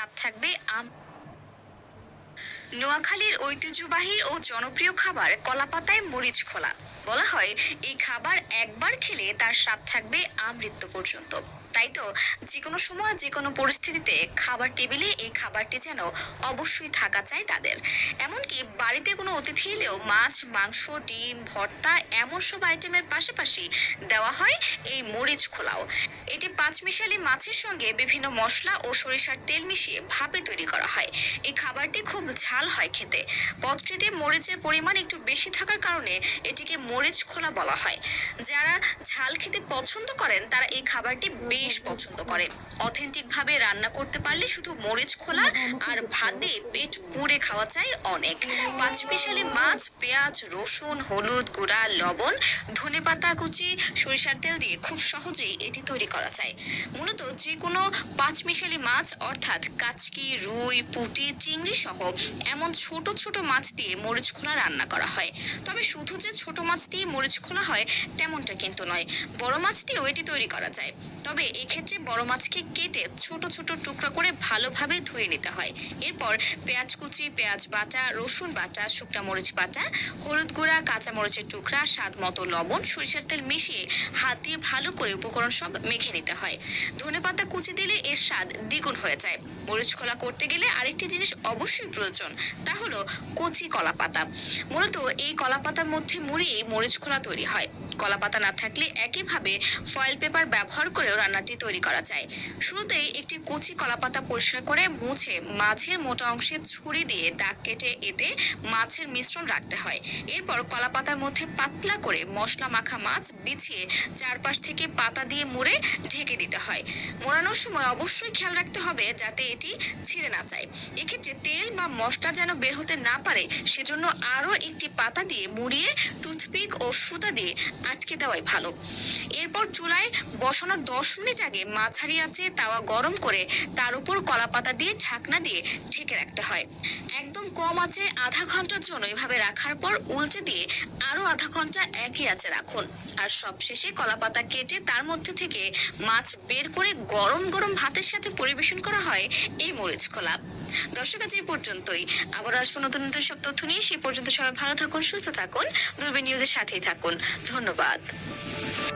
স্বাদ থাকবে। আম নোয়াখালীর ঐতিহ্যবাহী ও জনপ্রিয় খাবার কলাপাতায় মরিচ খোলা। বলা হয়, এই খাবার একবার খেলে তার স্বাদ থাকবে আমৃত্যু পর্যন্ত। তাই তো? যে কোনো সময় যে কোনো পরিস্থিতিতে খাবার টেবিলে এই খাবারটি যেন অবশ্যই থাকা চাই তাদের। এমনকি বাড়িতে কোনো অতিথি এলেও মাছ, মাংস, ডিম, ভর্তা এমন সব আইটেমের পাশাপাশি দেওয়া হয় এই মরিচ খোলাও। এটি পাঁচমিশালি মাছের সঙ্গে বিভিন্ন মশলা ও সরিষার তেল মিশিয়ে ভাপে তৈরি করা হয়। এই খাবারটি খুব ঝাল হয় খেতে। পদটিতে মরিচের পরিমাণ একটু বেশি থাকার কারণে এটিকে মরিচ খোলা বলা হয়। যারা ঝাল খেতে পছন্দ করেন, তারা এই খাবারটি বেশ পছন্দ করে। অথেন্টিক ভাবে রান্না করতে পারলে শুধু মরিচ খোলা আর ভাতে পেট পুড়ে খাওয়া চাই অনেক। পাঁচমিশালি মাছ, পেঁয়াজ, রসুন, হলুদ, গুঁড়া, লবণ, ধনে পাতা, কুচি, সরিষার তেল দিয়ে খুব সহজেই এটি তৈরি করা যায় মূলত যে কোনো পাঁচমিশালি মাছ অর্থাৎ কাচকি, রুই, পুঁটি, চিংড়ি সহ এমন ছোট ছোট মাছ দিয়ে মরিচ খোলা রান্না করা হয়। তবে শুধু যে ছোট মাছ দিয়ে মরিচ খোলা হয় তেমনটা কিন্তু নয়, বড় মাছ দিয়েও এটি তৈরি করা যায়। তবে এক্ষেত্রে বড় মাছকে কেটে ছোট ছোট টুকরা করে ভালোভাবে ধুয়ে নিতে হয়। এরপর পেঁয়াজ কুচি, পেঁয়াজ বাটা, রসুন বাটা, শুকনা মরিচ বাটা, হলুদ গুঁড়া, কাঁচা মরিচের টুকরা, স্বাদ মতো লবণ, সরিষার তেল মিশিয়ে হাত দিয়ে ভালো করে উপকরণ সব মেখে নিতে হয়। ধনে পাতা কুচি দিলে এর স্বাদ দ্বিগুণ হয়ে যায়। মরিচ খোলা করতে গেলে আরেকটি জিনিস অবশ্যই প্রয়োজন, তা হলো কচি কলা পাতা মূলত এই কলা পাতার মধ্যে মুড়িয়ে মরিচ খোলা তৈরি হয়। কলা পাতা না থাকলে একইভাবে ফয়েল পেপার ব্যবহার করেও রান্নাটি তৈরি করা যায়। শুরুতেই একটি কচি কলা পাতা পরিষ্কার করে মুছে মাছের মোটা অংশে ছুরি দিয়ে দাগ কেটে এতে মাছের মিশ্রণ রাখতে হয়। এরপর কলা পাতার মধ্যে পাতলা করে মশলা মাখা মাছ বিছিয়ে চারপাশ থেকে পাতা দিয়ে মুড়ে ঢেকে দিতে হয়। মোড়ানোর সময় অবশ্যই খেয়াল রাখতে হবে যাতে এটি ছিঁড়ে না যায়। এক্ষেত্রে তেল বা মশলা যেন বের হতে না পারে, সেজন্য আরও একটি পাতা দিয়ে মুড়িয়ে টুথপিক ও সুতা দিয়ে আটকে দেওয়াই ভালো। এরপর চুলায় বসানো দশ মিনিট আগে মাঝারি আছে তাওয়া গরম করে তার উপর কলা পাতা দিয়ে ঢাকনা দিয়ে ঢেকে রাখতে হয়। একদম কম আছে আধা ঘণ্টার জন্য এভাবে রাখার পর উল্টে দিয়ে আরও আধা ঘণ্টা একই আছে রাখুন। আর সবশেষে কলা পাতা কেটে তার মধ্যে থেকে মাছ বের করে গরম গরম ভাতের সাথে পরিবেশন করা হয় এই মরিচ কলা। দর্শক, আজ এই পর্যন্তই। আবার আসব নতুন নতুন সব তথ্য নিয়ে। সেই পর্যন্ত সবাই ভালো থাকুন, সুস্থ থাকুন, দূরবীন নিউজের সাথেই থাকুন। ধন্যবাদ।